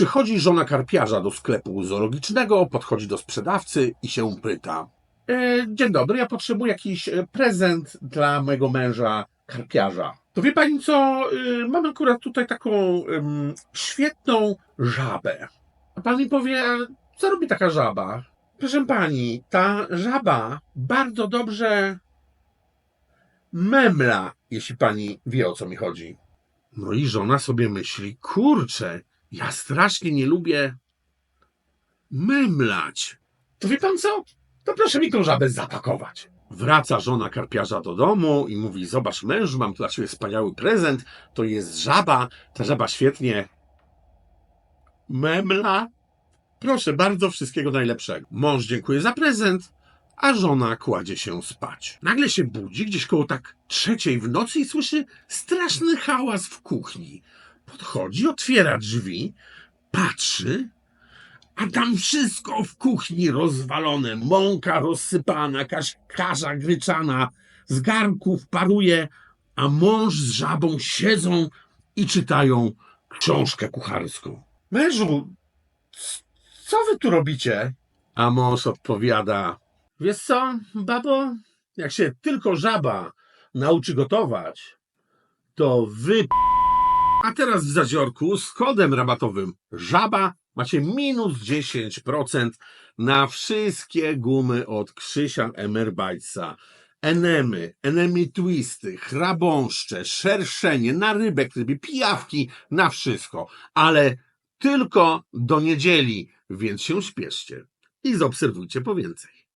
Przychodzi żona karpiarza do sklepu zoologicznego, podchodzi do sprzedawcy i się pyta. E, dzień dobry, ja potrzebuję jakiś e, prezent dla mojego męża karpiarza. To wie pani co, y, mam akurat tutaj taką ym, świetną żabę. A pan mi powie, co robi taka żaba? Proszę pani, ta żaba bardzo dobrze memla, jeśli pani wie o co mi chodzi. No i żona sobie myśli, kurczę, ja strasznie nie lubię memlać. To wie pan co? To proszę mi tą żabę zapakować. Wraca żona karpiarza do domu i mówi, zobacz mężu, mam tu dla ciebie wspaniały prezent, to jest żaba, ta żaba świetnie memla. Proszę bardzo, wszystkiego najlepszego. Mąż dziękuję za prezent, a żona kładzie się spać. Nagle się budzi gdzieś koło tak trzeciej w nocy i słyszy straszny hałas w kuchni. Podchodzi, otwiera drzwi, patrzy, a tam wszystko w kuchni rozwalone. Mąka rozsypana, kasza gryczana, z garnków paruje, a mąż z żabą siedzą i czytają książkę kucharską. Mężu, co wy tu robicie? A mąż odpowiada, wiesz co, babo, jak się tylko żaba nauczy gotować, to wy a teraz w Zaziorku z kodem rabatowym żaba macie minus 10% na wszystkie gumy od Krzysia Emerbajca. Enemy, enemy twisty, chrabąszcze, szerszenie, na rybek, ryby, pijawki, na wszystko. Ale tylko do niedzieli, więc się śpieszcie i zaobserwujcie po więcej.